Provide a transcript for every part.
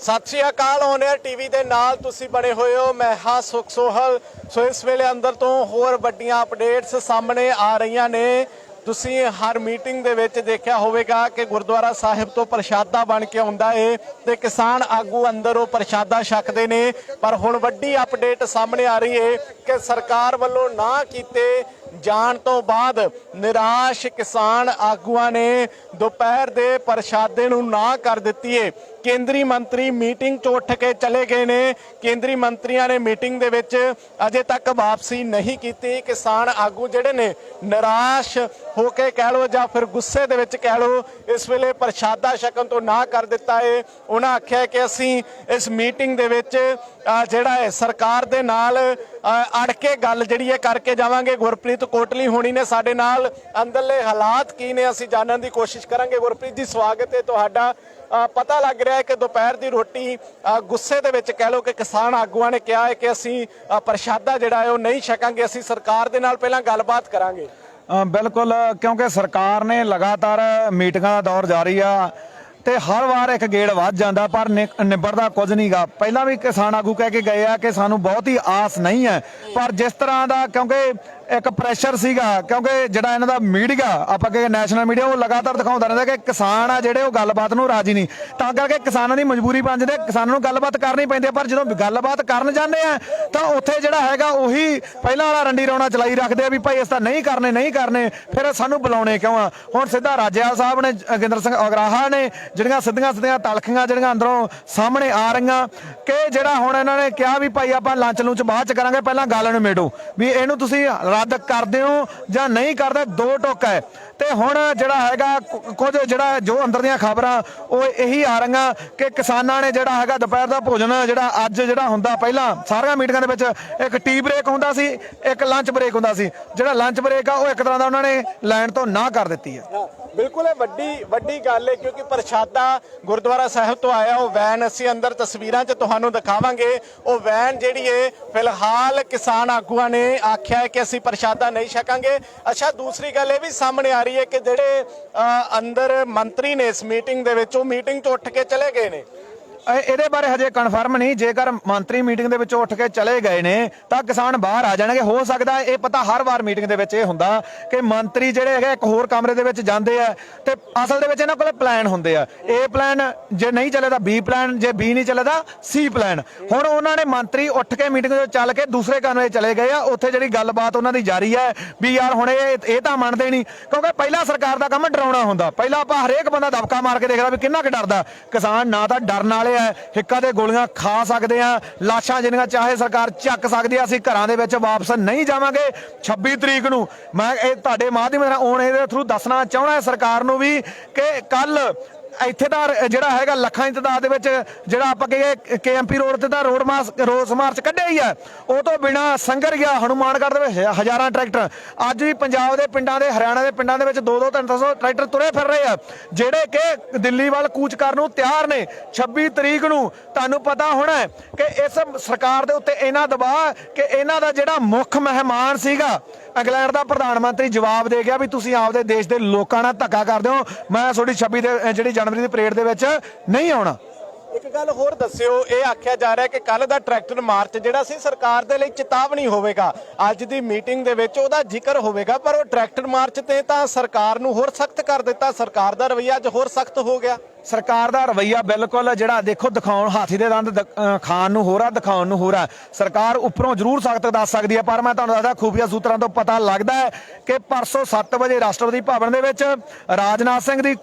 ਸਤਿ ਸ਼੍ਰੀ ਅਕਾਲ ਔਨ 에ਅਰ ਟੀਵੀ ਦੇ ਨਾਲ ਤੁਸੀਂ ਬਣੇ ਹੋਏ ਹੋ। ਮੈਂ ਹਾਂ ਸੁਖ ਸੋਹਲ। ਸੋ ਇਸ ਵੇਲੇ ਅੰਦਰ ਤੋਂ ਹੋਰ ਵੱਡੀਆਂ ਅਪਡੇਟਸ ਸਾਹਮਣੇ ਆ ਰਹੀਆਂ ਨੇ। ਤੁਸੀਂ ਹਰ ਮੀਟਿੰਗ ਦੇ ਵਿੱਚ ਦੇਖਿਆ ਹੋਵੇਗਾ ਕਿ ਗੁਰਦੁਆਰਾ ਸਾਹਿਬ ਤੋਂ ਪ੍ਰਸ਼ਾਦਾ ਬਣ ਕੇ ਆਉਂਦਾ ਏ ਤੇ ਕਿਸਾਨ ਆਗੂ ਅੰਦਰ ਉਹ ਪ੍ਰਸ਼ਾਦਾ ਛਕਦੇ ਨੇ। ਪਰ ਹੁਣ ਵੱਡੀ ਅਪਡੇਟ ਸਾਹਮਣੇ ਆ ਰਹੀ ਏ ਕਿ ਸਰਕਾਰ ਵੱਲੋਂ ਨਾ ਕੀਤੇ ਜਾਣ ਤੋਂ ਬਾਅਦ ਨਿਰਾਸ਼ ਕਿਸਾਨ ਆਗੂਆਂ ਨੇ ਦੁਪਹਿਰ ਦੇ ਪ੍ਰਸ਼ਾਦੇ ਨੂੰ ਨਾ ਕਰ ਦਿੱਤੀ ਏ। ਕੇਂਦਰੀ ਮੰਤਰੀ ਮੀਟਿੰਗ 'ਚ ਉੱਠ ਕੇ ਚਲੇ ਗਏ ਨੇ। ਕੇਂਦਰੀ ਮੰਤਰੀਆਂ ਨੇ ਮੀਟਿੰਗ ਦੇ ਵਿੱਚ ਅਜੇ ਤੱਕ ਵਾਪਸੀ ਨਹੀਂ ਕੀਤੀ। ਕਿਸਾਨ ਆਗੂ ਜਿਹੜੇ ਨੇ, ਨਿਰਾਸ਼ ਹੋ ਕੇ ਕਹਿ ਲੋ ਜਾਂ ਫਿਰ ਗੁੱਸੇ ਦੇ ਵਿੱਚ ਕਹਿ ਲੋ ਇਸ ਵੇਲੇ ਪ੍ਰਸ਼ਾਦਾ ਛਕਣ ਤੋਂ ਨਾ ਕਰ ਦਿੱਤਾ ਏ। ਉਹਨਾਂ ਆਖਿਆ ਕਿ ਅਸੀਂ ਇਸ ਮੀਟਿੰਗ ਦੇ ਵਿੱਚ ਜਿਹੜਾ ਹੈ, ਸਰਕਾਰ ਦੇ ਨਾਲ ਅੜ ਕੇ ਗੱਲ ਜਿਹੜੀ ਹੈ, ਕਰਕੇ ਜਾਵਾਂਗੇ। ਗੁਰਪ੍ਰੀਤ ਕੋਟਲੀ ਹੋਣੀ ਨੇ ਸਾਡੇ ਨਾਲ। ਅੰਦਰਲੇ ਹਾਲਾਤ ਕੀ ਨੇ, ਅਸੀਂ ਜਾਣਨ ਦੀ ਕੋਸ਼ਿਸ਼ ਕਰਾਂਗੇ। ਗੁਰਪ੍ਰੀਤ ਜੀ, ਸਵਾਗਤ ਹੈ ਤੁਹਾਡਾ। ਪਤਾ ਲੱਗ ਰਿਹਾ ਹੈ ਕਿ ਦੁਪਹਿਰ ਦੀ ਰੋਟੀ ਗੁੱਸੇ ਦੇ ਵਿੱਚ ਕਹਿ ਲੋ ਕਿ ਕਿਸਾਨ ਆਗੂਆਂ ਨੇ ਕਿਹਾ ਹੈ ਕਿ ਅਸੀਂ ਪ੍ਰਸ਼ਾਦਾ ਜਿਹੜਾ ਹੈ, ਉਹ ਨਹੀਂ ਛਕਾਂਗੇ। ਅਸੀਂ ਸਰਕਾਰ ਦੇ ਨਾਲ ਪਹਿਲਾਂ ਗੱਲਬਾਤ ਕਰਾਂਗੇ। ਬਿਲਕੁਲ, ਕਿਉਂਕਿ ਸਰਕਾਰ ਨੇ ਲਗਾਤਾਰ ਮੀਟਿੰਗਾਂ ਦਾ ਦੌਰ ਜਾਰੀ ਆ। ਤੇ ਹਰ ਵਾਰ ਇੱਕ ਗੇੜ ਵੱਧ ਜਾਂਦਾ, ਪਰ ਨਿ- ਨਿਬੜਦਾ ਕੁਝ ਨਹੀਂਗਾ ਪਹਿਲਾਂ ਵੀ ਕਿਸਾਨ ਆਗੂ ਕਹਿ ਕੇ ਗਏ ਆ ਕਿ ਸਾਨੂੰ ਬਹੁਤੀ ਆਸ ਨਹੀਂ ਹੈ, ਪਰ ਜਿਸ ਤਰ੍ਹਾਂ ਦਾ ਕਿਉਂਕਿ ਇੱਕ ਪ੍ਰੈਸ਼ਰ ਸੀਗਾ, ਕਿਉਂਕਿ ਜਿਹੜਾ ਇਹਨਾਂ ਦਾ ਮੀਡੀਆ, ਆਪਾਂ ਕਹੇ ਨੈਸ਼ਨਲ ਮੀਡੀਆ ਉਹ ਲਗਾਤਾਰ ਦਿਖਾਉਂਦਾ ਰਹਿੰਦਾ ਕਿ ਕਿਸਾਨ ਆ ਜਿਹੜੇ ਉਹ ਗੱਲਬਾਤ ਨੂੰ ਰਾਜੀ ਨਹੀਂ। ਤਾਂ ਕਰਕੇ ਕਿਸਾਨਾਂ ਦੀ ਮਜਬੂਰੀ ਬਣ ਜਾਂਦੀ ਕਿਸਾਨਾਂ ਨੂੰ ਗੱਲਬਾਤ ਕਰਨੀ ਪੈਂਦੀ ਹੈ, ਪਰ ਜਦੋਂ ਗੱਲਬਾਤ ਕਰਨ ਜਾਂਦੇ ਆ, ਤਾਂ ਉੱਥੇ ਜਿਹੜਾ ਹੈਗਾ ਉਹੀ ਪਹਿਲਾਂ ਵਾਲਾ ਰੰਡੀ ਰੌਣਾ ਚਲਾਈ ਰੱਖਦੇ ਆ ਵੀ ਭਾਈ ਇਸ ਤਾਂ ਨਹੀਂ ਕਰਨੇ ਨਹੀਂ ਕਰਨੇ, ਫਿਰ ਸਾਨੂੰ ਬੁਲਾਉਣੇ ਕਿਉਂ ਆ? ਹੁਣ ਸਿੱਧਾ ਰਾਜੇਵਾਲ ਸਾਹਿਬ ਨੇ, ਅਗਿੰਦਰ ਸਿੰਘ ਅਗਰਾਹਾ ਨੇ, ਜਿਹੜੀਆਂ ਸਿੱਧੀਆਂ ਸਿੱਧੀਆਂ ਤਲਖੀਆਂ ਜਿਹੜੀਆਂ ਅੰਦਰੋਂ ਸਾਹਮਣੇ ਆ ਰਹੀਆਂ, ਕਿ ਜਿਹੜਾ ਹੁਣ ਇਹਨਾਂ ਨੇ ਕਿਹਾ ਵੀ ਭਾਈ ਆਪਾਂ ਲੰਚ ਲੂਚ ਬਾਅਦ ਚ ਕਰਾਂਗੇ, ਪਹਿਲਾਂ ਗੱਲ ਨੂੰ ਮੇੜੋ ਵੀ ਇਹਨੂੰ ਤੁਸੀਂ ਰੱਦ ਕਰਦੇ ਹੋ ਜਾਂ ਨਹੀਂ ਕਰਦੇ ਦੋ ਟੋਕਾ ਹੈ। ਤੇ ਹੁਣ ਜਿਹੜਾ ਹੈਗਾ ਕੁ- ਕੁਝ ਜਿਹੜਾ ਜੋ ਅੰਦਰ ਦੀਆਂ ਖਬਰਾਂ ਉਹ ਇਹੀ ਆ ਰਹੀਆਂ ਕਿ ਕਿਸਾਨਾਂ ਨੇ ਜਿਹੜਾ ਹੈਗਾ ਦੁਪਹਿਰ ਦਾ ਭੋਜਨ ਜਿਹੜਾ ਅੱਜ ਜਿਹੜਾ ਹੁੰਦਾ ਪਹਿਲਾਂ ਸਾਰੀਆਂ ਮੀਟਿੰਗਾਂ ਦੇ ਵਿੱਚ ਇੱਕ ਟੀ ਬ੍ਰੇਕ ਹੁੰਦਾ ਸੀ ਇੱਕ ਲੰਚ ਬ੍ਰੇਕ ਹੁੰਦਾ ਸੀ। ਜਿਹੜਾ ਲੰਚ ਬ੍ਰੇਕ ਆ ਉਹ ਇੱਕ ਤਰ੍ਹਾਂ ਦਾ ਉਹਨਾਂ ਨੇ ਲੈਣ ਤੋਂ ਨਾ ਕਰ ਦਿੱਤੀ ਹੈ। ਹਾਂ, ਬਿਲਕੁਲ ਇਹ ਵੱਡੀ ਵੱਡੀ ਗੱਲ ਹੈ ਕਿਉਂਕਿ ਪ੍ਰਸ਼ਾਦਾ ਗੁਰਦੁਆਰਾ ਸਾਹਿਬ ਤੋਂ ਆਇਆ ਉਹ ਵੈਨ ਅਸੀਂ ਅੰਦਰ ਤਸਵੀਰਾਂ 'ਚ ਤੁਹਾਨੂੰ ਦਿਖਾਵਾਂਗੇ। ਉਹ ਵੈਨ ਜਿਹੜੀ ਹੈ ਫਿਲਹਾਲ ਕਿਸਾਨ ਆਗੂਆਂ ਨੇ ਆਖਿਆ ਹੈ ਕਿ ਅਸੀਂ ਪ੍ਰਸ਼ਾਦਾ ਨਹੀਂ ਛਕਾਂਗੇ। ਅੱਛਾ ਦੂਸਰੀ ਗੱਲ ਇਹ ਵੀ ਸਾਹਮਣੇ ਆ ਰਹੀ ਹੈ ਕਿ ਜਿਹੜੇ ਅ, ਅੰਦਰ ਮੰਤਰੀ ਨੇ ਇਸ ਮੀਟਿੰਗ ਦੇ ਵਿੱਚ ਉਹ ਮੀਟਿੰਗ 'ਚ ਉੱਠ ਕੇ ਚਲੇ ਗਏ ਨੇ। ਇਹ- ਇਹਦੇ ਬਾਰੇ ਹਜੇ ਕਨਫਰਮ ਨਹੀਂ। ਜੇਕਰ ਮੰਤਰੀ ਮੀਟਿੰਗ ਦੇ ਵਿੱਚ ਉੱਠ ਕੇ ਚਲੇ ਗਏ ਨੇ, ਤਾਂ ਕਿਸਾਨ ਬਾਹਰ ਆ ਜਾਣਗੇ। ਹੋ ਸਕਦਾ ਹੈ ਇਹ ਪਤਾ ਹਰ ਵਾਰ ਮੀਟਿੰਗ ਦੇ ਵਿੱਚ ਇਹ ਹੁੰਦਾ ਕਿ ਮੰਤਰੀ ਜਿਹੜੇ ਹੈਗੇ ਇੱਕ ਹੋਰ ਕਮਰੇ ਦੇ ਵਿੱਚ ਜਾਂਦੇ ਆ ਤੇ ਅਸਲ ਦੇ ਵਿੱਚ ਇਹਨਾਂ ਕੋਲੇ ਪਲਾਨ ਹੁੰਦੇ ਆ। ਏ ਪਲਾਨ ਜੇ ਨਹੀਂ ਚੱਲੇ ਤਾਂ ਬੀ ਪਲਾਨ ਜੇ ਬੀ ਨਹੀਂ ਚੱਲੇ ਤਾਂ ਸੀ ਪਲਾਨ ਹੁਣ ਉਹਨਾਂ ਨੇ ਮੰਤਰੀ ਉੱਠ ਕੇ ਮੀਟਿੰਗ ਦੇ ਚੱਲ ਕੇ ਦੂਸਰੇ ਕਮਰੇ ਚਲੇ ਗਏ ਆ। ਉੱਥੇ ਜਿਹੜੀ ਗੱਲਬਾਤ ਉਹਨਾਂ ਦੀ ਜਾਰੀ ਹੈ ਵੀ ਯਾਰ ਹੁਣ ਇਹ ਇਹ ਤਾਂ ਮੰਨਦੇ ਨਹੀਂ। ਕਿਉਂਕਿ ਪਹਿਲਾਂ ਸਰਕਾਰ ਦਾ ਕੰਮ ਡਰਾਉਣਾ ਹੁੰਦਾ। ਪਹਿਲਾਂ ਆਪਾਂ ਹਰੇਕ ਬੰਦਾ ਦਬਕਾ ਮਾਰ ਕੇ ਦੇਖਦਾ ਵੀ ਕਿੰਨਾ ਕੁ ਡਰਦਾ। ਕਿਸਾਨ ਨਾ ਤਾਂ ਡਰਨ ਵਾਲੇ ਆ ਹਿੱਕਾ ਦੇ ਗੋਲੀਆਂ ਖਾ ਸਕਦੇ ਆ ਲਾਸ਼ਾਂ ਜਿੰਨੀਆਂ ਚਾਹੇ ਸਰਕਾਰ ਚੱਕ ਸਕਦੀ ਆ, ਅਸੀਂ ਘਰਾਂ ਦੇ ਵਿੱਚ ਵਾਪਸ ਨਹੀਂ ਜਾਵਾਂਗੇ। 26 ਤਰੀਕ ਨੂੰ ਮੈਂ ਇਹ ਤੁਹਾਡੇ ਮਾਧਿਅਮ ਨਾਲ ਆਉਣ ਇਹਦੇ ਥਰੂ ਦੱਸਣਾ ਚਾਹਣਾ ਸਰਕਾਰ ਨੂੰ ਵੀ ਕਿ ਕੱਲ ਇੱਥੇ ਦਾ ਜਿਹੜਾ ਹੈਗਾ ਲੱਖਾਂ ਦੀ ਤਾਦਾਦ ਦੇ ਵਿੱਚ ਜਿਹੜਾ ਆਪਾਂ ਕਹੀਏ ਕੇਐਮਪੀ ਰੋਡ ਤੇ ਤਾਂ ਰੋਡ ਮਾਸ ਰੋਸ ਮਾਰਚ ਕੱਢਿਆ ਹੀ ਆ ਉਹ ਤੋਂ ਬਿਨਾ ਸੰਗਰ ਗਿਆ ਹਨੂਮਾਨਗੜ੍ਹ ਦੇ ਵਿੱਚ ਹਜ਼ਾਰਾਂ ਟਰੈਕਟਰ। ਅੱਜ ਵੀ ਪੰਜਾਬ ਦੇ ਪਿੰਡਾਂ ਦੇ, ਹਰਿਆਣਾ ਦੇ ਪਿੰਡਾਂ ਦੇ ਵਿੱਚ 2-2 300 ਟਰੈਕਟਰ ਤੁਰੇ ਫਿਰ ਰਹੇ ਆ। ਜਿਹੜੇ ਕਿ ਦਿੱਲੀ ਵੱਲ ਕੂਚ ਕਰਨ ਨੂੰ ਤਿਆਰ ਨੇ। 26 ਤਰੀਕ ਨੂੰ ਤੁਹਾਨੂੰ ਪਤਾ ਹੋਣਾ ਕਿ ਇਸ ਸਰਕਾਰ ਦੇ ਉੱਤੇ ਇਹਨਾਂ ਦਬਾਅ, ਕਿ ਇਹਨਾਂ ਦਾ ਜਿਹੜਾ ਮੁੱਖ ਮਹਿਮਾਨ ਸੀਗਾ ਇੰਗਲੈਂਡ ਦਾ ਪ੍ਰਧਾਨ ਮੰਤਰੀ ਜਵਾਬ ਦੇ ਗਿਆ ਵੀ ਤੁਸੀਂ ਆਪਦੇ ਦੇਸ਼ ਦੇ ਲੋਕਾਂ ਨਾਲ ਧੱਕਾ ਕਰਦੇ ਹੋ। ਮੈਂ ਤੁਹਾਡੀ 26 ਦੇ ਜਿਹੜੀ ਜਨਵਰੀ ਦੀ ਪਰੇਡ ਦੇ ਵਿੱਚ ਨਹੀਂ ਆਉਣਾ। ਇੱਕ ਗੱਲ ਹੋਰ ਦੱਸਿਓ, ਇਹ ਆਖਿਆ ਜਾ ਰਿਹਾ ਕਿ ਕੱਲ ਦਾ ਟਰੈਕਟਰ ਮਾਰਚ, ਜਿਹੜਾ ਸੀ, ਸਰਕਾਰ ਦੇ ਲਈ ਚੇਤਾਵਨੀ ਹੋਵੇਗਾ। ਅੱਜ ਦੀ ਮੀਟਿੰਗ ਦੇ ਵਿੱਚ ਉਹਦਾ ਜ਼ਿਕਰ ਹੋਵੇਗਾ, ਪਰ ਉਹ ਟਰੈਕਟਰ ਮਾਰਚ ਤੇ ਤਾਂ ਸਰਕਾਰ ਨੂੰ ਹੋਰ ਸਖਤ ਕਰ ਦਿੱਤਾ। ਸਰਕਾਰ ਦਾ ਰਵੱਈਆ ਅੱਜ ਹੋਰ ਸਖਤ ਹੋ ਗਿਆ। ਸਰਕਾਰ ਦਾ ਰਵਈਆ ਬਿਲਕੁਲ ਜਿਹੜਾ ਦੇਖੋ, ਦਿਖਾਉਣ, ਹਾਥੀ ਦੇ ਦੰਦ ਖਾਣ ਨੂੰ ਹੋਰ ਆ ਦਿਖਾਉਣ ਨੂੰ ਹੋਰ ਆ ਸਰਕਾਰ ਉੱਪਰੋਂ ਜ਼ਰੂਰ ਸਖਤ ਦੱਸ ਸਕਦੀ ਹੈ, ਪਰ ਮੈਂ ਤੁਹਾਨੂੰ ਦੱਸਦਾ ਖੂਫੀਆ ਸੂਤਰਾਂ ਤੋਂ ਪਤਾ ਲੱਗਦਾ ਹੈ ਕਿ ਪਰਸੋਂ 7 ਵਜੇ ਰਾਸ਼ਟਰਪਤੀ ਭਵਨ ਦੇ ਵਿੱਚ ਰਾਜਨਾਥ ਸਿੰਘ ਦੀ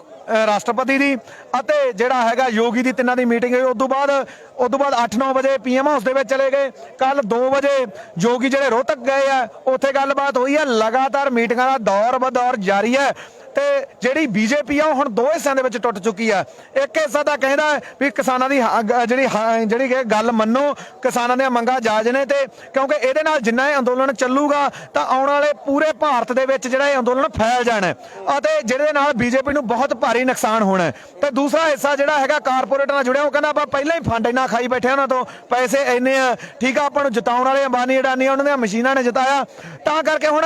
ਰਾਸ਼ਟਰਪਤੀ ਦੀ ਅਤੇ ਜਿਹੜਾ ਹੈਗਾ ਯੋਗੀ ਦੀ ਤਿੰਨਾਂ ਦੀ ਮੀਟਿੰਗ ਹੋਈ। ਉਸ ਤੋਂ ਬਾਅਦ ਉਸ ਤੋਂ ਬਾਅਦ 8-9 ਵਜੇ ਪੀਐਮ ਹਾਊਸ ਦੇ ਵਿੱਚ ਚਲੇ ਗਏ। ਕੱਲ 2 ਵਜੇ ਯੋਗੀ ਜਿਹੜੇ ਰੋਹਤਕ ਗਏ ਆ, ਉੱਥੇ ਗੱਲਬਾਤ ਹੋਈ ਹੈ ਲਗਾਤਾਰ ਮੀਟਿੰਗਾਂ ਦਾ ਦੌਰ ਬਦੌਰ ਜਾਰੀ ਹੈ। ਤੇ ਜਿਹੜੀ ਬੀਜੇਪੀ ਆ, ਉਹ ਹੁਣ ਦੋ ਹਿੱਸਿਆਂ ਦੇ ਵਿੱਚ ਟੁੱਟ ਚੁੱਕੀ ਆ। ਇੱਕ ਹਿੱਸਾ ਤਾਂ ਕਹਿੰਦਾ ਵੀ ਕਿਸਾਨਾਂ ਦੀ ਹ- ਜਿਹੜੀ ਹ- ਜਿਹੜੀ ਕਿ ਗੱਲ ਮੰਨੋ, ਕਿਸਾਨਾਂ ਦੀਆਂ ਮੰਗਾਂ ਜਾਇਜ਼ ਨੇ ਤੇ ਕਿਉਂਕਿ ਇਹਦੇ ਨਾਲ ਜਿੰਨਾ ਇਹ ਅੰਦੋਲਨ ਚੱਲੂਗਾ, ਤਾਂ ਆਉਣ ਵਾਲੇ ਪੂਰੇ ਭਾਰਤ ਦੇ ਵਿੱਚ ਜਿਹੜਾ ਇਹ ਅੰਦੋਲਨ ਫੈਲ ਜਾਣਾ ਅਤੇ ਜਿਹਦੇ ਨਾਲ ਬੀਜੇਪੀ ਨੂੰ ਬਹੁਤ ਭਾਰੀ ਨੁਕਸਾਨ ਹੋਣਾ ਹੈ। ਤੇ ਦੂਸਰਾ ਹਿੱਸਾ ਜਿਹੜਾ ਹੈਗਾ ਕਾਰਪੋਰੇਟ ਨਾਲ ਜੁੜਿਆ, ਉਹ ਕਹਿੰਦਾ ਆਪਾਂ ਪਹਿਲਾਂ ਹੀ ਫੰਡ ਇੰਨਾ ਖਾਈ ਬੈਠੇ ਉਹਨਾਂ ਤੋਂ, ਪੈਸੇ ਇੰਨੇ ਆ, ਠੀਕ ਆ, ਆਪਾਂ ਨੂੰ ਜਿਤਾਉਣ ਵਾਲੇ ਅੰਬਾਨੀ ਅਡਾਨੀ ਉਹਨਾਂ ਦੀਆਂ ਮਸ਼ੀਨਾਂ ਨੇ ਜਿਤਾਇਆ। ਤਾਂ ਕਰਕੇ ਹੁਣ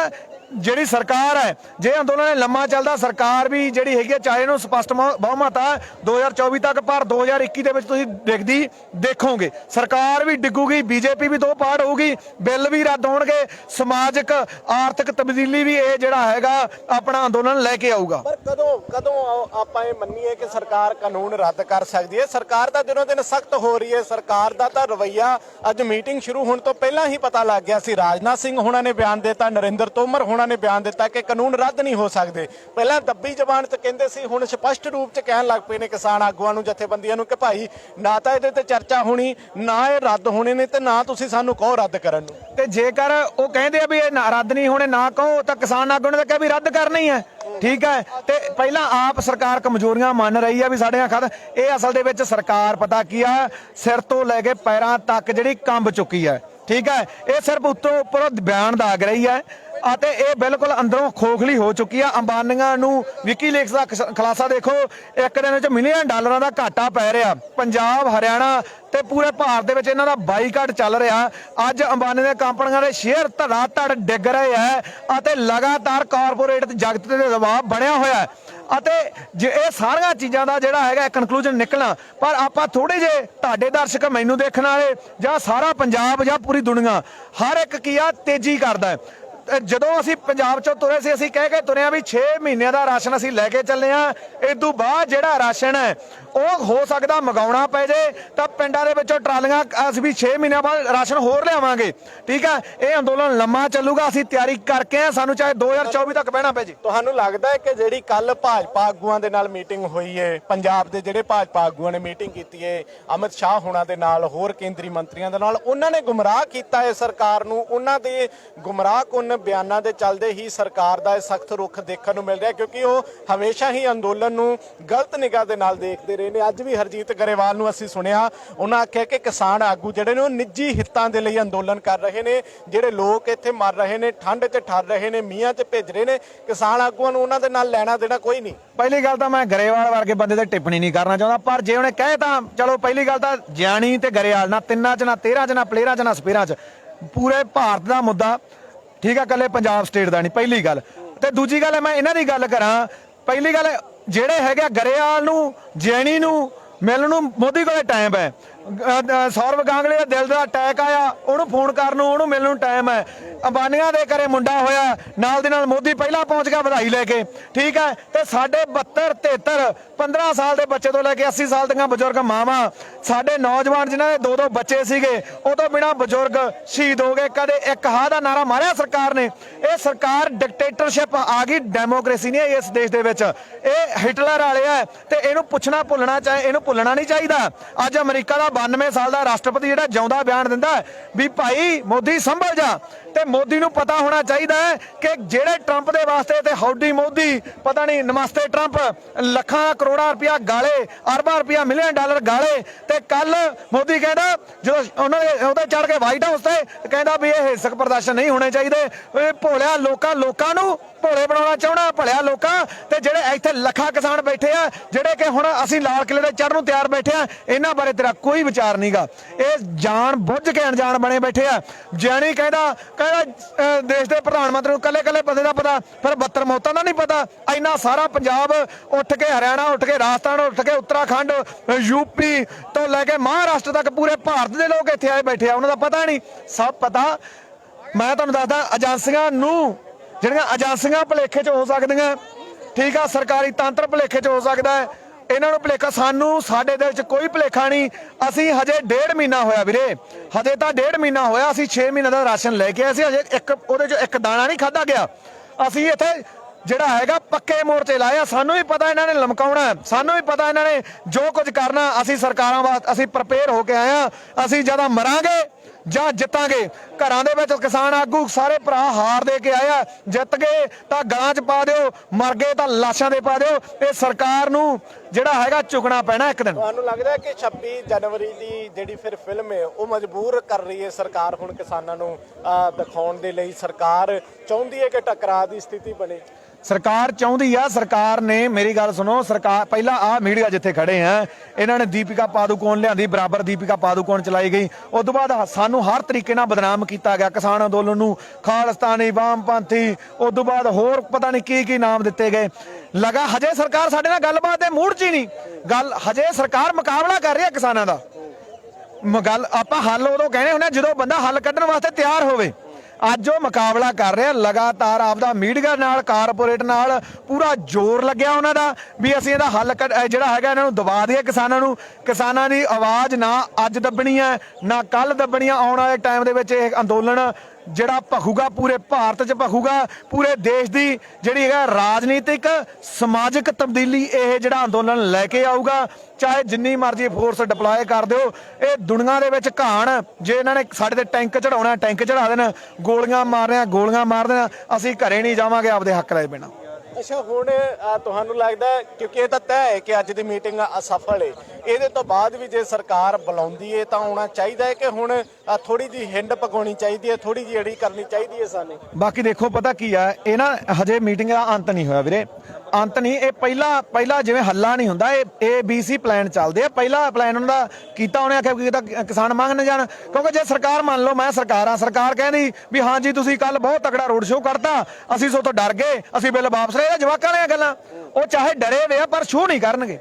ਜਿਹੜੀ ਸਰਕਾਰ ਹੈ, ਜੇ ਅੰਦੋਲਨ ਲੰਮਾ ਚੱਲਦਾ, ਸਰਕਾਰ ਵੀ ਜਿਹੜੀ ਹੈਗੀ ਹੈ ਚਾਹੇ ਇਹਨੂੰ ਸਪਸ਼ਟ ਬਹੁ- ਬਹੁਮਤ ਆ 2024 ਤੱਕ, ਪਰ 2021 ਦੇ ਵਿੱਚ ਤੁਸੀਂ ਦੇਖਦੀ, ਦੇਖੋਗੇ। ਸਰਕਾਰ ਵੀ ਡਿੱਗੂਗੀ, ਬੀਜੇਪੀ ਵੀ ਦੋ ਪਾਰਟ ਹੋਊਗੀ, ਬਿੱਲ ਵੀ ਰੱਦ ਹੋਣਗੇ, ਸਮਾਜਿਕ, ਆਰਥਿਕ ਤਬਦੀਲੀ ਵੀ ਇਹ ਜਿਹੜਾ ਹੈਗਾ, ਆਪਣਾ ਅੰਦੋਲਨ ਲੈ ਕੇ ਆਊਗਾ। ਪਰ ਕਦੋਂ ਕਦੋਂ ਆਪਾਂ ਇਹ ਮੰਨੀਏ ਕਿ ਸਰਕਾਰ ਕਾਨੂੰਨ ਰੱਦ ਕਰ ਸਕਦੀ ਹੈ? ਸਰਕਾਰ ਤਾਂ ਦਿਨੋਂ ਦਿਨ ਸਖਤ ਹੋ ਰਹੀ ਹੈ। ਸਰਕਾਰ ਦਾ ਤਾਂ ਰਵਈਆ ਅੱਜ ਮੀਟਿੰਗ ਸ਼ੁਰੂ ਹੋਣ ਤੋਂ ਪਹਿਲਾਂ ਹੀ ਪਤਾ ਲੱਗ ਗਿਆ ਸੀ। ਰਾਜਨਾਥ ਸਿੰਘ ਹੁਣਾਂ ਨੇ ਬਿਆਨ ਦਿੱਤਾ, ਨਰਿੰਦਰ ਤੋਮਰ ਹੁਣ ਨੇ ਬਿਆਨ ਦਿੱਤਾ ਕਿ ਕਾਨੂੰਨ ਰੱਦ ਨਹੀਂ ਹੋ ਸਕਦੇ। ਪਹਿਲਾਂ ਦੱਬੀ ਜ਼ਬਾਨ 'ਚ ਕਹਿੰਦੇ ਸੀ, ਹੁਣ ਸਪਸ਼ਟ ਰੂਪ 'ਚ ਕਹਿਣ ਲੱਗ ਪਏ ਨੇ ਕਿਸਾਨ ਆਗੂਆਂ ਨੂੰ, ਜਥੇਬੰਦੀਆਂ ਨੂੰ ਕਿ ਭਾਈ ਨਾ ਤਾਂ ਇਹਦੇ ਤੇ ਚਰਚਾ ਹੋਣੀ, ਨਾ ਇਹ ਰੱਦ ਹੋਣੇ ਨੇ ਤੇ ਨਾ ਤੁਸੀਂ ਸਾਨੂੰ ਕਹੋ ਰੱਦ ਕਰਨ ਨੂੰ। ਤੇ ਜੇਕਰ ਉਹ ਕਹਿੰਦੇ ਆ ਵੀ ਇਹ ਰੱਦ ਨਹੀਂ ਹੋਣੇ, ਨਾ ਕਹੋ, ਤਾਂ ਕਿਸਾਨ ਆਗੂ ਨੇ ਤਾਂ ਕਿਹਾ ਵੀ ਰੱਦ ਕਰਨੀ ਹੈ। ਠੀਕ ਹੈ? ਤੇ ਪਹਿਲਾਂ ਆਪ ਸਰਕਾਰ ਕਮਜ਼ੋਰੀਆਂ ਮੰਨ ਰਹੀ ਆ ਵੀ ਸਾਡੇ ਖਤ ਇਹ ਅਸਲ ਦੇ ਵਿੱਚ ਸਰਕਾਰ ਪਤਾ ਕੀ ਆ? ਸਿਰ ਤੋਂ ਲੈ ਕੇ ਪੈਰਾਂ ਤੱਕ ਜਿਹੜੀ ਕੰਬ ਚੁੱਕੀ ਹੈ। ਠੀਕ ਹੈ? ਇਹ ਸਿਰਫ ਉੱਤੋਂ ਉੱਪਰ ਬਿਆਨ ਦਾਗ ਰਹੀ ਹੈ। ਅਤੇ ਇਹ ਬਿਲਕੁਲ ਅੰਦਰੋਂ ਖੋਖਲੀ ਹੋ ਚੁੱਕੀ ਆ। ਅੰਬਾਨੀਆਂ ਨੂੰ ਵਿਕੀ ਵਿਕੀਲੀਕਸ ਦਾ ਖਸ- ਖੁਲਾਸਾ ਦੇਖੋ, ਇੱਕ ਦਿਨ ਵਿੱਚ ਮਿਲੀਅਨ ਡਾਲਰਾਂ ਦਾ ਘਾਟਾ ਪੈ ਰਿਹਾ। ਪੰਜਾਬ, ਹਰਿਆਣਾ ਤੇ ਪੂਰੇ ਭਾਰਤ ਦੇ ਵਿੱਚ ਇਹਨਾਂ ਦਾ ਬਾਈਕਾਟ ਚੱਲ ਰਿਹਾ। ਅੱਜ ਅੰਬਾਨੀ ਦੇ ਕੰਪਨੀਆਂ ਦੇ ਸ਼ੇਅਰ ਧੜਾ ਧੜ ਡਿੱਗ ਰਹੇ ਹੈ ਅਤੇ ਲਗਾਤਾਰ ਕਾਰਪੋਰੇਟ ਜਗਤ ਤੇ ਦਬਾਅ ਬਣਿਆ ਹੋਇਆ ਹੈ। ਅਤੇ ਜੇ ਇਹ ਸਾਰੀਆਂ ਚੀਜ਼ਾਂ ਦਾ ਜਿਹੜਾ ਹੈਗਾ ਕਨਕਲੂਜਨ ਨਿਕਲਣਾ, ਪਰ ਆਪਾਂ ਥੋੜੇ ਜੇ ਤੁਹਾਡੇ ਦਰਸ਼ਕ ਮੈਨੂੰ ਦੇਖਣ ਵਾਲੇ ਜਾਂ ਸਾਰਾ ਪੰਜਾਬ ਜਾਂ ਪੂਰੀ ਦੁਨੀਆ, ਹਰ ਇੱਕ ਕੀ ਆ, ਤੇਜ਼ੀ ਕਰਦਾ ਹੈ। ਜਦੋਂ ਅਸੀਂ ਪੰਜਾਬ ਚੋਂ ਤੁਰੇ ਸੀ, ਅਸੀਂ ਕਹਿ ਕੇ ਤੁਰੇ ਆ ਵੀ 6 ਮਹੀਨਿਆਂ ਦਾ ਰਾਸ਼ਨ ਅਸੀਂ ਲੈ ਕੇ ਚੱਲੇ ਆ ਇਸ ਤੋਂ ਬਾਅਦ ਜਿਹੜਾ ਰਾਸ਼ਨ ਹੈ, ਉਹ ਹੋ ਸਕਦਾ ਮਗਾਉਣਾ ਪੈ ਜੇ, ਤਾਂ ਪਿੰਡਾਂ ਦੇ ਵਿੱਚੋਂ ਟਰਾਲੀਆਂ, ਅਸੀਂ ਵੀ 6 ਮਹੀਨਿਆਂ ਬਾਅਦ ਰਾਸ਼ਨ ਹੋਰ ਲਿਆਵਾਂਗੇ। ਠੀਕ ਹੈ ਇਹ ਅੰਦੋਲਨ ਲੰਮਾ ਚੱਲੂਗਾ, ਅਸੀਂ ਤਿਆਰੀ ਕਰਕੇ ਆ ਸਾਨੂੰ ਚਾਹੇ 2024 ਤੱਕ ਬਹਿਣਾ ਪੈ ਜੇ। ਤੁਹਾਨੂੰ ਲੱਗਦਾ ਹੈ ਕਿ ਜਿਹੜੀ ਕੱਲ ਭਾਜਪਾ ਆਗੂਆਂ ਦੇ ਨਾਲ ਮੀਟਿੰਗ ਹੋਈ ਹੈ ਪੰਜਾਬ ਦੇ ਜਿਹੜੇ ਭਾਜਪਾ ਆਗੂਆਂ ਨੇ ਮੀਟਿੰਗ ਕੀਤੀ ਹੈ ਅਮਿਤ ਸ਼ਾਹ ਹੋਣਾ ਦੇ ਨਾਲ, ਹੋਰ ਕੇਂਦਰੀ ਮੰਤਰੀਆਂ ਦੇ ਨਾਲ, ਉਹਨਾਂ ਨੇ ਗੁੰਮਰਾਹ ਕੀਤਾ ਹੈ ਸਰਕਾਰ ਨੂੰ, ਉਹਨਾਂ ਦੇ ਗੁੰਮਰਾਹ ਗੁੰਮਰਾਹਕੁੰਨ ਬਿਆਨਾਂ ਦੇ ਚੱਲਦੇ ਹੀ ਸਰਕਾਰ ਦਾ ਇਹ ਸਖਤ ਰੁਖ ਦੇਖਣ ਨੂੰ ਮਿਲ ਰਿਹਾ ਕਿਉਂਕਿ ਉਹ ਹਮੇਸ਼ਾ ਹੀ ਅੰਦੋਲਨ ਨੂੰ ਗਲਤ ਨਿਗਾਹ ਦੇ ਨਾਲ ਦੇਖਦੇ ਰਹੇ ਨੇ। ਅੱਜ ਵੀ ਹਰਜੀਤ ਗਰੇਵਾਲ ਨੂੰ ਅਸੀਂ ਸੁਣਿਆ, ਉਹਨਾਂ ਆਖਿਆ ਕਿ ਕਿਸਾਨ ਆਗੂ ਜਿਹੜੇ ਨੇ ਉਹ ਨਿੱਜੀ ਹਿੱਤਾਂ ਦੇ ਲਈ ਅੰਦੋਲਨ ਕਰ ਰਹੇ ਨੇ। ਜਿਹੜੇ ਲੋਕ ਇੱਥੇ ਮਰ ਰਹੇ ਨੇ, ਠੰਡ 'ਚ ਠਰ ਰਹੇ ਨੇ, ਮੀਂਹਾਂ 'ਚ ਭਿੱਜ ਰਹੇ ਨੇ, ਕਿਸਾਨ ਆਗੂਆਂ ਨੂੰ ਉਹਨਾਂ ਦੇ ਨਾਲ ਲੈਣਾ ਦੇਣਾ ਕੋਈ ਨਹੀਂ। ਪਹਿਲੀ ਗੱਲ ਤਾਂ ਮੈਂ ਗਰੇਵਾਲ ਵਰਗੇ ਬੰਦੇ ਤੇ ਟਿੱਪਣੀ ਨਹੀਂ ਕਰਨਾ ਚਾਹੁੰਦਾ, ਪਰ ਜੇ ਉਹਨੇ ਕਹੇ ਤਾਂ ਚਲੋ ਪਹਿਲੀ ਗੱਲ ਤਾਂ ਗਿਆਨੀ ਤੇ ਗਰੇਵਾਲ, ਨਾ ਤਿੰਨਾਂ ਚ, ਨਾ 13 ਚ, ਨਾ ਪਲੇਰਾਂ ਚ, ਨਾ ਸਪੇਰਾਂ ਚ। ਪੂਰੇ ਭਾਰਤ ਦਾ ਮੁੱਦਾ ਠੀਕ ਆ ਕੱਲੇ ਪੰਜਾਬ ਸਟੇਟ ਦਾ ਨਹੀਂ ਪਹਿਲੀ ਗੱਲ। ਤੇ ਦੂਜੀ ਗੱਲ ਮੈਂ ਇਹਨਾਂ ਦੀ ਗੱਲ ਕਰਾਂ, ਪਹਿਲੀ ਗੱਲ, ਜਿਹੜੇ ਹੈਗੇ ਆ ਗਰੇਵਾਲ ਨੂੰ, ਜੈਣੀ ਨੂੰ ਮਿਲਣ ਨੂੰ, ਮੋਦੀ ਕੋਲੇ ਟਾਈਮ ਹੈ। ਅ, ਸੌਰਵ ਗਾਂਗਲੇ ਦਾ ਦਿਲ ਦਾ ਅਟੈਕ ਆਇਆ। ਉਹਨੂੰ ਫੋਨ ਕਰਨ ਨੂੰ ਉਹਨੂੰ ਮਿਲਣ ਨੂੰ ਟਾਈਮ ਹੈ। ਅੰਬਾਨੀਆਂ ਦੇ ਘਰੇ ਮੁੰਡਾ ਹੋਇਆ। ਨਾਲ ਦੇ ਨਾਲ ਮੋਦੀ ਪਹਿਲਾਂ ਪਹੁੰਚ ਗਿਆ ਵਧਾਈ ਲੈ ਕੇ। ਠੀਕ ਹੈ? ਤੇ ਸਾਡੇ 72 73 15 ਸਾਲ ਦੇ ਬੱਚੇ ਤੋਂ ਲੈ ਕੇ 80 ਸਾਲ ਦੀਆਂ ਬਜ਼ੁਰਗ ਮਾਵਾਂ ਸਾਡੇ ਨੌਜਵਾਨ ਜਿਨ੍ਹਾਂ ਦੇ ਦੋ ਦੋ ਬੱਚੇ ਸੀਗੇ ਉਹ ਤੋਂ ਬਿਨਾ ਬਜ਼ੁਰਗ ਸ਼ਹੀਦ ਹੋ ਗਏ। ਕਦੇ ਇੱਕ ਹਾਂ ਦਾ ਨਾਰਾ ਮਾਰਿਆ ਸਰਕਾਰ ਨੇ? ਇਹ ਸਰਕਾਰ ਡਿਕਟੇਟਰਸ਼ਿਪ ਆ ਗਈ ਡੈਮੋਕ੍ਰੇਸੀ ਨਹੀਂ ਇਸ ਦੇਸ਼ ਦੇ ਵਿੱਚ। ਇਹ ਹਿਟਲਰ ਵਾਲੇ ਆ ਤੇ ਇਹਨੂੰ ਪੁੱਛਣਾ ਭੁੱਲਣਾ ਚਾਹੇ ਇਹਨੂੰ ਭੁੱਲਣਾ ਨਹੀਂ ਚਾਹੀਦਾ। ਅੱਜ ਅਮਰੀਕਾ ਦਾ 92 ਸਾਲ ਦਾ ਰਾਸ਼ਟਰਪਤੀ ਜਿਹੜਾ ਜਿਉਂਦਾ ਬਿਆਨ ਦਿੰਦਾ ਵੀ ਭਾਈ ਮੋਦੀ ਸੰਭਲ ਜਾ। ਤੇ ਮੋਦੀ ਨੂੰ ਪਤਾ ਹੋਣਾ ਚਾਹੀਦਾ ਹੈ ਕਿ ਜਿਹੜੇ ਟਰੰਪ ਦੇ ਵਾਸਤੇ ਤੇ ਹੌਡੀ ਮੋਦੀ, ਪਤਾ ਨਹੀਂ, ਨਮਸਤੇ ਟਰੰਪ ਲੱਖਾਂ ਕਰੋੜਾਂ ਰੁਪਇਆ ਗਾਲੇ, ਅਰਬਾਂ ਰੁਪਇਆ ਮਿਲੀਅਨ ਡਾਲਰ ਗਾਲੇ ਤੇ ਕੱਲ ਮੋਦੀ ਕਹਿੰਦਾ, ਜਦੋਂ ਉਹਨਾਂ ਦੇ ਉਹਦੇ ਚੜ ਕੇ ਵਾਈਟ ਹਾਊਸ ਤੇ ਕਹਿੰਦਾ ਵੀ ਇਹ ਹਿੰਸਕ ਪ੍ਰਦਰਸ਼ਨ ਨਹੀਂ ਹੋਣੇ ਚਾਹੀਦੇ। ਇਹ ਭੋਲਿਆ ਲੋਕਾਂ ਲੋਕਾਂ ਨੂੰ ਭੋਲੇ ਬਣਾਉਣਾ ਚਾਹਣਾ ਭਲਿਆ ਲੋਕਾਂ ਤੇ ਜਿਹੜੇ ਇੱਥੇ ਲੱਖਾਂ ਕਿਸਾਨ ਬੈਠੇ ਆ, ਜਿਹੜੇ ਕਿ ਹੁਣ ਅਸੀਂ ਲਾਲ ਕਿਲੇ ਦੇ ਚੜ੍ਹਨ ਨੂੰ ਤਿਆਰ ਬੈਠੇ ਆ, ਇਹਨਾਂ ਬਾਰੇ ਤੇਰਾ ਕੋਈ ਵਿਚਾਰ ਨਹੀਂਗਾ ਇਹ ਜਾਣ ਬੁੱਝ ਕੇ ਅਣਜਾਣ ਬਣੇ ਬੈਠੇ ਆ। ਜਿਆਣੀ ਕਹਿੰਦਾ ਕਹਿੰਦਾ ਦੇਸ਼ ਦੇ ਪ੍ਰਧਾਨ ਮੰਤਰੀ ਨੂੰ ਕੱਲੇ ਕੱਲੇ ਬੰਦੇ ਦਾ ਪਤਾ, ਫਿਰ 72 ਮੌਤਾਂ ਦਾ ਨਹੀਂ ਪਤਾ। ਇੰਨਾ ਸਾਰਾ ਪੰਜਾਬ ਉੱਠ ਕੇ ਹਰਿਆਣਾ, ਉੱਠ ਕੇ ਰਾਜਸਥਾਨ, ਉੱਠ ਕੇ ਉੱਤਰਾਖੰਡ, ਯੂਪੀ ਤੋਂ ਲੈ ਕੇ ਮਹਾਰਾਸ਼ਟਰ ਤੱਕ ਪੂਰੇ ਭਾਰਤ ਦੇ ਲੋਕ ਇੱਥੇ ਆਏ ਬੈਠੇ ਆ, ਉਹਨਾਂ ਦਾ ਪਤਾ ਨਹੀਂ। ਸਭ ਪਤਾ। ਮੈਂ ਤੁਹਾਨੂੰ ਦੱਸਦਾ, ਏਜੰਸੀਆਂ ਨੂੰ, ਜਿਹੜੀਆਂ ਏਜੰਸੀਆਂ ਭਲੇਖੇ 'ਚ ਹੋ ਸਕਦੀਆਂ, ਠੀਕ ਆ, ਸਰਕਾਰੀ ਤੰਤਰ ਭਲੇਖੇ 'ਚ ਹੋ ਸਕਦਾ ਹੈ। ਇਹਨਾਂ ਨੂੰ ਭਲੇਖਾ, ਸਾਨੂੰ ਸਾਡੇ ਦਿਲ 'ਚ ਕੋਈ ਭਲੇਖਾ ਨਹੀਂ। ਅਸੀਂ ਹਜੇ ਡੇਢ ਮਹੀਨਾ ਹੋਇਆ ਵੀਰੇ। ਹਜੇ ਤਾਂ ਡੇਢ ਮਹੀਨਾ ਹੋਇਆ, ਅਸੀਂ 6 ਮਹੀਨੇ ਦਾ ਰਾਸ਼ਨ ਲੈ ਕੇ ਆਏ ਸੀ, ਹਜੇ ਇੱਕ, ਉਹਦੇ 'ਚ ਇੱਕ ਦਾਣਾ ਨਹੀਂ ਖਾਦਾ ਗਿਆ। ਅਸੀਂ ਇੱਥੇ ਜਿਹੜਾ ਹੈਗਾ ਪੱਕੇ ਮੋਰਚੇ ਲਾਏ ਆ, ਸਾਨੂੰ ਵੀ ਪਤਾ ਇਹਨਾਂ ਨੇ ਲਮਕਾਉਣਾ ਸਾਨੂੰ ਵੀ ਪਤਾ ਇਹਨਾਂ ਨੇ ਜੋ ਕੁਝ ਕਰਨਾ, ਅਸੀਂ ਸਰਕਾਰਾਂ ਵਾਸਤੇ, ਅਸੀਂ ਪ੍ਰਪੇਅਰ ਹੋ ਕੇ ਆਏ ਆ, ਅਸੀਂ ਜਦੋਂ ਮਰਾਂਗੇ ਜਾਂ ਜਿੱਤਾਂਗੇ। ਘਰਾਂ ਦੇ ਵਿੱਚ ਕਿਸਾਨ ਆਗੂ ਸਾਰੇ ਭਰਾ ਹਾਰ ਦੇ ਕੇ ਆਇਆ। ਜਿੱਤ ਗਏ ਤਾਂ ਗਾਂ 'ਚ ਪਾ ਦਿਓ, ਮਰ ਗਏ ਤਾਂ ਲਾਸ਼ਾਂ ਦੇ ਪਾ ਦਿਓ। ਇਹ ਸਰਕਾਰ ਨੂੰ ਜਿਹੜਾ ਹੈਗਾ ਚੁਕਣਾ ਪੈਣਾ ਇੱਕ ਦਿਨ। ਤੁਹਾਨੂੰ ਲੱਗਦਾ ਕਿ 26 ਜਨਵਰੀ ਦੀ ਜਿਹੜੀ ਫਿਰ ਫਿਲਮ ਹੈ, ਉਹ ਮਜਬੂਰ ਕਰ ਰਹੀ ਹੈ ਸਰਕਾਰ ਹੁਣ ਕਿਸਾਨਾਂ ਨੂੰ ਦਿਖਾਉਣ ਦੇ ਲਈ? ਸਰਕਾਰ ਚਾਹੁੰਦੀ ਹੈ ਕਿ ਟਕਰਾਅ ਦੀ ਸਥਿਤੀ ਬਣੇ? ਸਰਕਾਰ ਚਾਹੁੰਦੀ ਆ, ਸਰਕਾਰ ਨੇ, ਮੇਰੀ ਗੱਲ ਸੁਣੋ, ਸਰਕਾਰ, ਪਹਿਲਾਂ ਆ ਮੀਡੀਆ ਜਿੱਥੇ ਖੜੇ ਆ, ਇਹਨਾਂ ਨੇ ਦੀਪਿਕਾ ਪਾਦੂਕੋਣ ਲਿਆਂਦੀ, ਬਰਾਬਰ ਦੀਪਿਕਾ ਪਾਦੂਕੋਣ ਚਲਾਈ ਗਈ। ਉਸ ਤੋਂ ਬਾਅਦ ਸਾਨੂੰ ਹਰ ਤਰੀਕੇ ਨਾਲ ਬਦਨਾਮ ਕੀਤਾ ਗਿਆ, ਕਿਸਾਨ ਅੰਦੋਲਨ ਨੂੰ, ਖਾਲਸਤਾਨੀ ਵਾਮਪੰਥੀ ਉਸ ਤੋਂ ਬਾਅਦ ਹੋਰ ਪਤਾ ਨਹੀਂ ਕੀ ਕੀ ਨਾਮ ਦਿੱਤੇ ਗਏ। ਲਗਾ ਹਜੇ ਸਰਕਾਰ ਸਾਡੇ ਨਾਲ ਗੱਲਬਾਤ ਦੇ ਮੂਡ 'ਚ ਹੀ ਨਹੀਂ। ਗੱਲ ਹਜੇ ਸਰਕਾਰ ਮੁਕਾਬਲਾ ਕਰ ਰਹੀ ਹੈ ਕਿਸਾਨਾਂ ਦਾ। ਗੱਲ ਆਪਾਂ ਹੱਲ ਉਦੋਂ ਕਹਿੰਦੇ ਹੁੰਦੇ ਆ ਜਦੋਂ ਬੰਦਾ ਹੱਲ ਕੱਢਣ ਵਾਸਤੇ ਤਿਆਰ ਹੋਵੇ। ਅੱਜ ਉਹ ਮੁਕਾਬਲਾ ਕਰ ਰਿਹਾ। ਲਗਾਤਾਰ ਆਪਦਾ ਮੀਡੀਆ ਨਾਲ, ਕਾਰਪੋਰੇਟ ਨਾਲ ਪੂਰਾ ਜ਼ੋਰ ਲੱਗਿਆ ਉਹਨਾਂ ਦਾ ਵੀ ਅਸੀਂ ਇਹਦਾ ਹੱਲ ਕੱਢ- ਜਿਹੜਾ ਹੈਗਾ ਇਹਨਾਂ ਨੂੰ ਦਬਾ ਦਈਏ ਕਿਸਾਨਾਂ ਨੂੰ। ਕਿਸਾਨਾਂ ਦੀ ਆਵਾਜ਼ ਨਾ ਅੱਜ ਦੱਬਣੀ ਹੈ, ਨਾ ਕੱਲ ਦੱਬਣੀ ਹੈ। ਆਉਣ ਵਾਲੇ ਟਾਈਮ ਦੇ ਵਿੱਚ ਇਹ ਅੰਦੋਲਨ ਜਿਹੜਾ ਭਖੂਗਾ, ਪੂਰੇ ਭਾਰਤ 'ਚ ਭਖੂਗਾ, ਪੂਰੇ ਦੇਸ਼ ਦੀ ਜਿਹੜੀ ਹੈਗਾ ਰਾਜਨੀਤਿਕ, ਸਮਾਜਿਕ ਤਬਦੀਲੀ ਇਹ ਜਿਹੜਾ ਅੰਦੋਲਨ ਲੈ ਕੇ ਆਊਗਾ, ਚਾਹੇ ਜਿੰਨੀ ਮਰਜ਼ੀ ਫੋਰਸ ਡਿਪਲੋਏ ਕਰ ਦਿਓ, ਇਹ ਦੁਨੀਆ ਦੇ ਵਿੱਚ ਘਾਣ, ਜੇ ਇਹਨਾਂ ਨੇ ਸਾਡੇ ਤੇ ਟੈਂਕ ਚੜਾਉਣਾ ਟੈਂਕ ਚੜਾ ਦੇਣ, ਗੋਲੀਆਂ ਮਾਰਨੀਆਂ, ਗੋਲੀਆਂ ਮਾਰ ਦੇਣ, ਅਸੀਂ ਘਰੇ ਨਹੀਂ ਜਾਵਾਂਗੇ ਆਪਦੇ ਹੱਕ ਲੈ ਬਿਨਾ। ਅੱਛਾ, ਹੁਣ ਤੁਹਾਨੂੰ ਲੱਗਦਾ ਕਿਉਂਕਿ ਇਹ ਤਾਂ ਤੈਅ ਹੈ ਕਿ ਅੱਜ ਦੀ ਮੀਟਿੰਗ ਅਸਫਲ ਹੈ ਇਹਦੇ ਤੋਂ ਬਾਅਦ ਵੀ ਜੇ ਸਰਕਾਰ ਬੁਲਾਉਂਦੀ ਹੈ ਤਾਂ ਆਉਣਾ ਚਾਹੀਦਾ ਹੈ ਕਿ ਹੁਣ ਥੋੜੀ ਜੀ ਹਿੰਡ ਪਕਾਉਣੀ ਚਾਹੀਦੀ ਹੈ ਥੋੜੀ ਜੀ ਅੜੀ ਕਰਨੀ ਚਾਹੀਦੀ ਹੈ ਸਾਨੂੰ। ਬਾਕੀ ਦੇਖੋ, ਪਤਾ ਕੀ ਆ, ਇਹ ਨਾ ਹਜੇ ਮੀਟਿੰਗ ਦਾ ਅੰਤ ਨਹੀਂ ਹੋਇਆ ਵੀਰੇ। ਅੰਤ ਨਹੀਂ, ਇਹ ਪਹਿਲਾ ਪਹਿਲਾ ਜਿਵੇਂ ਹੱਲਾ ਨਹੀਂ ਹੁੰਦਾ, ਇਹ ਏ ਬੀ ਸੀ ਪਲਾਨ ਚੱਲਦੇ ਆ। ਪਹਿਲਾ ਪਲਾਨ ਉਹਨਾਂ ਦਾ ਕੀਤਾ, ਉਹਨੇ ਆਖਿਆ ਕਿ, ਕਿਸਾਨ ਮੰਗ ਨਾ ਜਾਣ। ਕਿਉਂਕਿ ਜੇ ਸਰਕਾਰ ਮੰਨ ਲਓ, ਮੈਂ ਸਰਕਾਰ ਆ ਸਰਕਾਰ ਕਹਿੰਦੀ ਵੀ ਹਾਂ ਜੀ, ਤੁਸੀਂ ਕੱਲ ਬਹੁਤ ਤਕੜਾ ਰੋਡ ਸ਼ੋਅ ਕਰਤਾ, ਅਸੀਂ ਸੋ ਤੋਂ ਡਰ ਗਏ, ਅਸੀਂ ਬਿੱਲ ਵਾਪਸ ਲਏ ਜਵਾਕਾਂ ਵਾਲੀਆਂ ਗੱਲਾਂ। ਉਹ ਚਾਹੇ ਡਰੇ ਵੇ ਆ, ਪਰ ਸ਼ੋਅ ਨਹੀਂ ਕਰਨਗੇ।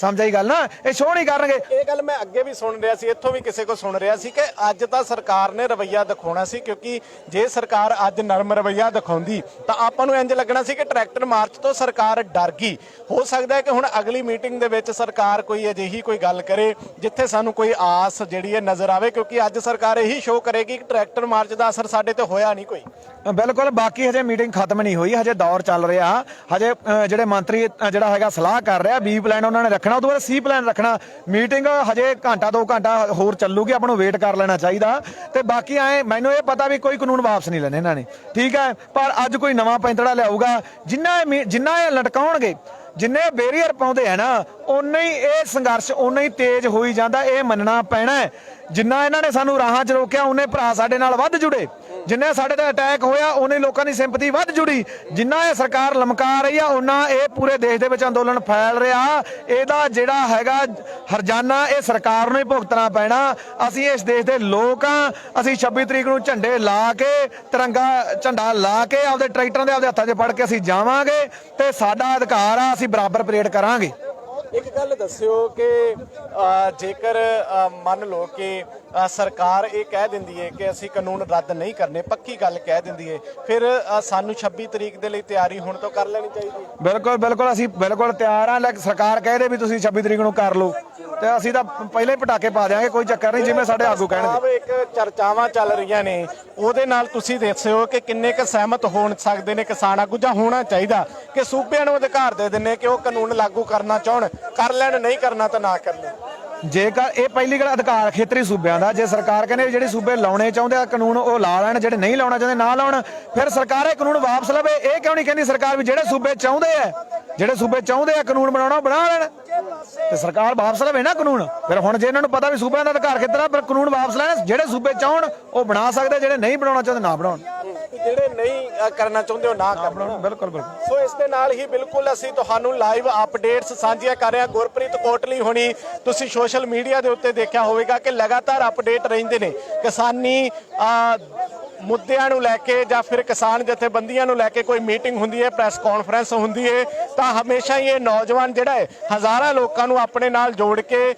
ਸਮਝ ਆਈ ਗੱਲ ਨਾ ਇਹ ਸ਼ੋਅ ਨਹੀਂ ਕਰਨਗੇ। ਇਹ ਗੱਲ ਮੈਂ ਅੱਗੇ ਵੀ ਸੁਣ ਰਿਹਾ ਸੀ ਇੱਥੋਂ ਵੀ ਕਿਸੇ ਕੋ ਸੁਣ ਰਿਹਾ ਸੀ ਕਿ ਅੱਜ ਤਾਂ ਸਰਕਾਰ ਨੇ ਰਵਈਆ ਦਿਖਾਉਣਾ ਸੀ ਕਿਉਂਕਿ ਜੇ ਸਰਕਾਰ ਅੱਜ ਨਰਮ ਰਵਈਆ ਦਿਖਾਉਂਦੀ ਤਾਂ ਆਪਾਂ ਨੂੰ ਇੰਜ ਲੱਗਣਾ ਸੀ ਕਿ ਟਰੈਕਟਰ ਮਾਰਚ ਤੋਂ ਸਰਕਾਰ ਡਰ ਗਈ। ਹੋ ਸਕਦਾ ਹੈ ਕਿ ਹੁਣ ਅਗਲੀ ਮੀਟਿੰਗ ਦੇ ਵਿੱਚ ਸਰਕਾਰ ਕੋਈ ਅਜਿਹੀ ਕੋਈ ਗੱਲ ਕਰੇ ਜਿੱਥੇ ਸਾਨੂੰ ਕੋਈ ਆਸ ਜਿਹੜੀ ਹੈ ਨਜ਼ਰ ਆਵੇ ਕਿਉਂਕਿ ਅੱਜ ਸਰਕਾਰ ਇਹੀ ਸ਼ੋਅ ਕਰੇਗੀ ਕਿ ਟਰੈਕਟਰ ਮਾਰਚ ਦਾ ਅਸਰ ਸਾਡੇ ਤੇ ਹੋਇਆ ਨਹੀਂ ਕੋਈ। ਬਿਲਕੁਲ ਬਾਕੀ ਹਜੇ ਮੀਟਿੰਗ ਖਤਮ ਨਹੀਂ ਹੋਈ ਹਜੇ ਦੌਰ ਚੱਲ ਰਿਹਾ। ਹਜੇ ਜਿਹੜੇ ਮੰਤਰੀ ਜਿਹੜਾ ਹੈਗਾ ਸਲਾਹ ਕਰ ਰਿਹਾ ਬੀ ਪਲਾਨ ਉਹਨਾਂ ਨੇ ਰੱਖਣਾ, ਉਦੋਂ ਬਾਅਦ ਸੀ ਪਲਾਨ ਰੱਖਣਾ। ਮੀਟਿੰਗ ਹਜੇ ਘੰਟਾ, ਦੋ ਘੰਟਾ ਹੋਰ ਚੱਲੂਗੀ, ਆਪਾਂ ਨੂੰ ਵੇਟ ਕਰ ਲੈਣਾ ਚਾਹੀਦਾ। ਤੇ ਬਾਕੀ ਐ, ਮੈਨੂੰ ਇਹ ਪਤਾ ਵੀ ਕੋਈ ਕਾਨੂੰਨ ਵਾਪਸ ਨਹੀਂ ਲੈਣੇ ਇਹਨਾਂ ਨੇ। ਠੀਕ ਹੈ? ਪਰ ਅੱਜ ਕੋਈ ਨਵਾਂ ਪੈਂਤੜਾ ਲਿਆਊਗਾ। ਜਿੰਨਾ ਇਹ ਮੀ- ਜਿੰਨਾ ਇਹ ਲਟਕਾਉਣਗੇ, ਜਿੰਨੇ ਬੈਰੀਅਰ ਪਾਉਂਦੇ ਆ ਨਾ ਉਨਾ ਹੀ ਇਹ ਸੰਘਰਸ਼ ਉਨਾ ਹੀ ਤੇਜ਼ ਹੋਈ ਜਾਂਦਾ, ਇਹ ਮੰਨਣਾ ਪੈਣਾ ਜਿੰਨਾ ਇਹਨਾਂ ਨੇ ਸਾਨੂੰ ਰਾਹਾਂ 'ਚ ਰੋਕਿਆ ਉਹਨੇ ਭਰਾ ਸਾਡੇ ਨਾਲ ਵੱਧ ਜੁੜੇ। ਜਿੰਨਾ ਸਾਡੇ ਤੇ ਅਟੈਕ ਹੋਇਆ ਉਹਨੇ ਲੋਕਾਂ ਦੀ ਸਿੰਪਥੀ ਵੱਧ ਜੁੜੀ। ਜਿੰਨਾ ਇਹ ਸਰਕਾਰ ਲਮਕਾ ਰਹੀ ਆ ਉਹਨਾਂ ਇਹ ਪੂਰੇ ਦੇਸ਼ ਦੇ ਵਿੱਚ ਅੰਦੋਲਨ ਫੈਲ ਰਿਹਾ। ਇਹਦਾ ਜਿਹੜਾ ਹੈਗਾ ਹਰਜਾਨਾ, ਇਹ ਸਰਕਾਰ ਨੂੰ ਹੀ ਭੁਗਤਣਾ ਪੈਣਾ। ਅਸੀਂ ਇਸ ਦੇਸ਼ ਦੇ ਲੋਕ ਆ। ਅਸੀਂ 26 ਤਰੀਕ ਨੂੰ ਝੰਡੇ ਲਾ ਕੇ, ਤਿਰੰਗਾ ਝੰਡਾ ਲਾ ਕੇ, ਆਪਦੇ ਟਰੈਕਟਰਾਂ ਦੇ ਆਪਦੇ ਹੱਥਾਂ 'ਚ ਫੜ ਕੇ ਅਸੀਂ ਜਾਵਾਂਗੇ ਤੇ ਸਾਡਾ ਅਧਿਕਾਰ ਆ, ਅਸੀਂ ਬਰਾਬਰ ਪਰੇਡ ਕਰਾਂਗੇ। ਇੱਕ ਗੱਲ ਦੱਸਿਓ ਕਿ ਜੇਕਰ ਮੰਨ ਲਓ ਕਿ ਸਰਕਾਰ ਇਹ ਕਹਿ ਦਿੰਦੀ ਹੈ ਕਿ ਅਸੀਂ ਕਾਨੂੰਨ ਰੱਦ ਨਹੀਂ ਕਰਨੇ ਪੱਕੀ ਗੱਲ ਕਹਿ ਦਿੰਦੀ ਹੈ। ਫਿਰ ਸਾਨੂੰ 26 ਤਰੀਕ ਦੇ ਲਈ ਤਿਆਰੀ ਹੁਣ ਤੋਂ ਕਰ ਲੈਣੀ ਚਾਹੀਦੀ ਹੈ। ਬਿਲਕੁਲ ਬਿਲਕੁਲ ਅਸੀਂ ਬਿਲਕੁਲ ਤਿਆਰ ਆ ਲੈ ਸਰਕਾਰ ਕਹਦੇ ਵੀ ਤੁਸੀਂ 26 ਤਰੀਕ ਨੂੰ ਕਰ ਲਓ। ਤੇ ਅਸੀਂ ਤਾਂ ਪਹਿਲੇ ਹੀ ਪਟਾਕੇ ਪਾ ਦਿਆਂਗੇ ਕੋਈ ਚੱਕਰ ਨਹੀਂ ਜਿਵੇਂ ਸਾਡੇ ਆਗੂ ਕਹਿਣਗੇ। ਇੱਕ ਚਰਚਾਵਾਂ ਚੱਲ ਰਹੀਆਂ ਨੇ। ਉਹਦੇ ਨਾਲ ਤੁਸੀਂ ਦੱਸਿਓ ਕਿ ਕਿੰਨੇ ਕੁ ਸਹਿਮਤ ਹੋਣ ਸਕਦੇ ਨੇ ਕਿਸਾਨ ਆਗੂ ਜਾਂ ਹੋਣਾ ਚਾਹੀਦਾ ਕਿ ਸੂਬਿਆਂ ਨੂੰ ਅਧਿਕਾਰ ਦੇ ਦਿੰਨੇ ਕਿ ਉਹ ਕਾਨੂੰਨ ਲਾਗੂ ਕਰਨਾ ਚਾਹਣ ਕਰ ਲੈਣ ਨਹੀਂ ਕਰਨਾ ਤਾਂ ਨਾ ਕਰਨ। ਜੇਕਰ ਇਹ ਪਹਿਲੀ ਗੱਲ ਅਧਿਕਾਰ ਖੇਤਰੀ ਸੂਬਿਆਂ ਦਾ, ਜੇ ਸਰਕਾਰ ਕਹਿੰਦੇ ਵੀ ਜਿਹੜੇ ਸੂਬੇ ਲਾਉਣੇ ਚਾਹੁੰਦੇ ਆ, ਕਾਨੂੰਨ ਉਹ ਲਾ ਲੈਣ, ਜਿਹੜੇ ਨਹੀਂ ਲਾਉਣਾ ਚਾਹੁੰਦੇ, ਨਾ ਲਾਉਣ, ਫਿਰ ਸਰਕਾਰ ਇਹ ਕਾਨੂੰਨ ਵਾਪਸ ਲਵੇ। ਇਹ ਕਿਉਂ ਨਹੀਂ ਕਹਿੰਦੀ ਸਰਕਾਰ ਵੀ ਜਿਹੜੇ ਸੂਬੇ ਚਾਹੁੰਦੇ ਆ, ਜਿਹੜੇ ਸੂਬੇ ਚਾਹੁੰਦੇ ਆ ਕਾਨੂੰਨ ਬਣਾਉਣਾ, ਉਹ ਬਣਾ ਲੈਣ। ਤੇ ਸਰਕਾਰ ਵਾਪਸ ਲਵੇ ਨਾ ਕਾਨੂੰਨ। ਫਿਰ ਹੁਣ ਜੇ ਇਹਨਾਂ ਨੂੰ ਪਤਾ ਵੀ ਸੂਬਿਆਂ ਦਾ ਅਧਿਕਾਰ ਖੇਤਰ ਆ ਪਰ ਕਾਨੂੰਨ ਵਾਪਸ ਲੈਣ, ਜਿਹੜੇ ਸੂਬੇ ਚਾਹਣ, ਉਹ ਬਣਾ ਸਕਦੇ, ਜਿਹੜੇ ਨਹੀਂ ਬਣਾਉਣਾ ਚਾਹੁੰਦੇ, ਨਾ ਬਣਾਉਣ। ਜਿਹੜੇ ਨਹੀਂ ਕਰਨਾ ਚਾਹੁੰਦੇ ਉਹ ਨਾ ਕਰਨ। ਬਿਲਕੁਲ ਬਿਲਕੁਲ। ਸੋ ਇਸ ਦੇ ਨਾਲ ਹੀ ਬਿਲਕੁਲ ਅਸੀਂ ਤੁਹਾਨੂੰ ਲਾਈਵ ਅਪਡੇਟਸ ਸਾਂਝੀਆਂ ਕਰ ਰਹੇ ਹਾਂ। ਗੁਰਪ੍ਰੀਤ ਕੋਟਲੀ ਹੋਣੀ ਤੁਸੀਂ ਸੋਸ਼ਲ ਮੀਡੀਆ ਦੇ ਉੱਤੇ ਦੇਖਿਆ ਹੋਵੇਗਾ ਕਿ ਲਗਾਤਾਰ ਅਪਡੇਟ ਰਹਿੰਦੇ ਨੇ। ਕਿਸਾਨੀ ਮੁੱਦਿਆਂ ਨੂੰ ਲੈ ਕੇ ਜਾਂ ਫਿਰ ਕਿਸਾਨ ਜਥੇਬੰਦੀਆਂ ਨੂੰ ਲੈ ਕੇ ਕੋਈ ਮੀਟਿੰਗ ਹੁੰਦੀ ਹੈ, ਪ੍ਰੈਸ ਕਾਨਫਰੰਸ ਹੁੰਦੀ ਹੈ, ਤਾਂ ਹਮੇਸ਼ਾ ਹੀ ਇਹ ਨੌਜਵਾਨ ਜਿਹੜਾ ਹੈ, ਹਜ਼ਾਰਾਂ ਲੋਕਾਂ ਨੂੰ ਆਪਣੇ ਨਾਲ ਜੋੜ ਕੇ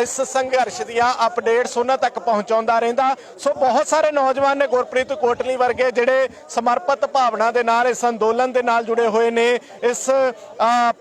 ਇਸ ਸੰਘਰਸ਼ ਦੀਆਂ ਅਪਡੇਟਸ ਉਹਨਾਂ ਤੱਕ ਪਹੁੰਚਾਉਂਦਾ ਰਹਿੰਦਾ। ਸੋ ਬਹੁਤ ਸਾਰੇ ਨੌਜਵਾਨ ਨੇ ਗੁਰਪ੍ਰੀਤ ਕੋਟਲੀ ਵਰਗੇ ਜਿਹੜੇ ਸਮਰਪਿਤ ਭਾਵਨਾ ਦੇ ਨਾਲ, ਇਸ ਅੰਦੋਲਨ ਦੇ ਨਾਲ ਜੁੜੇ ਹੋਏ ਨੇ, ਇਸ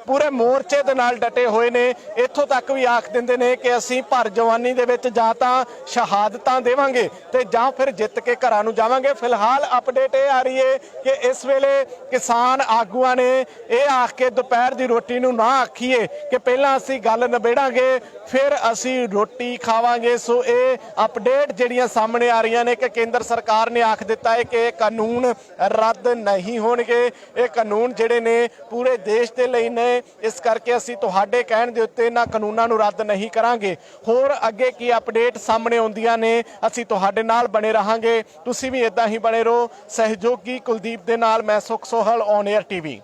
ਪੂਰੇ ਮੋਰਚੇ ਦੇ ਨਾਲ ਡਟੇ ਹੋਏ ਨੇ। ਇੱਥੋਂ ਤੱਕ ਵੀ ਆਖ ਦਿੰਦੇ ਨੇ ਕਿ ਅਸੀਂ ਭਰ ਜਵਾਨੀ ਦੇ ਵਿੱਚ ਜਾਂ ਤਾਂ ਸ਼ਹਾਦਤਾਂ ਦੇਵਾਂਗੇ ਤੇ ਜਾਂ ਫਿਰ ਜਿੱਤ ਕੇ ਘਰਾਂ ਨੂੰ ਜਾਵਾਂਗੇ। ਫਿਲਹਾਲ ਅਪਡੇਟ ਇਹ ਆ ਰਹੀ ਹੈ ਕਿ ਇਸ ਵੇਲੇ ਕਿਸਾਨ ਆਗੂਆਂ ਨੇ ਇਹ ਆਖ ਕੇ ਦੁਪਹਿਰ ਦੀ ਰੋਟੀ ਨੂੰ ਨਾ ਆਖੀਏ ਕਿ ਪਹਿਲਾਂ ਅਸੀਂ ਗੱਲ ਨਿਬੇੜਾਂਗੇ, ਫਿਰ ਅਸੀਂ ਰੋਟੀ ਖਾਵਾਂਗੇ। ਸੋ ਇਹ ਅਪਡੇਟ ਜਿਹੜੀਆਂ ਸਾਹਮਣੇ ਆ ਰਹੀਆਂ ਨੇ ਕਿ ਕੇਂਦਰ ਸਰਕਾਰ ਨੇ ਆਖ ਦਿੱਤਾ ਹੈ ਕਿ ਇਹ ਕਾਨੂੰਨ ਰੱਦ ਨਹੀਂ ਹੋਣਗੇ। ਇਹ ਕਾਨੂੰਨ ਜਿਹੜੇ ਨੇ ਪੂਰੇ ਦੇਸ਼ ਦੇ ਲਈ ਨੇ। ਇਸ ਕਰਕੇ ਅਸੀਂ ਤੁਹਾਡੇ ਕਹਿਣ ਦੇ ਉੱਤੇ ਇਹਨਾਂ ਕਾਨੂੰਨਾਂ ਨੂੰ ਰੱਦ ਨਹੀਂ ਕਰਾਂਗੇ। ਹੋਰ ਅੱਗੇ ਕੀ ਅਪਡੇਟ ਸਾਹਮਣੇ ਆਉਂਦੀਆਂ ਨੇ, ਅਸੀਂ ਤੁਹਾਡੇ ਨਾਲ ਬਣੇ ਰਹਾਂਗੇ। ਤੁਸੀਂ ਵੀ ਇਦਾਂ ਹੀ ਬਣੇ ਰਹੋ। ਸਹਿਯੋਗੀ ਕੁਲਦੀਪ ਦੇ ਨਾਲ ਮੈਂ ਸੁਖ ਸੋਹਲ ਔਨ 에ਅਰ ਟੀਵੀ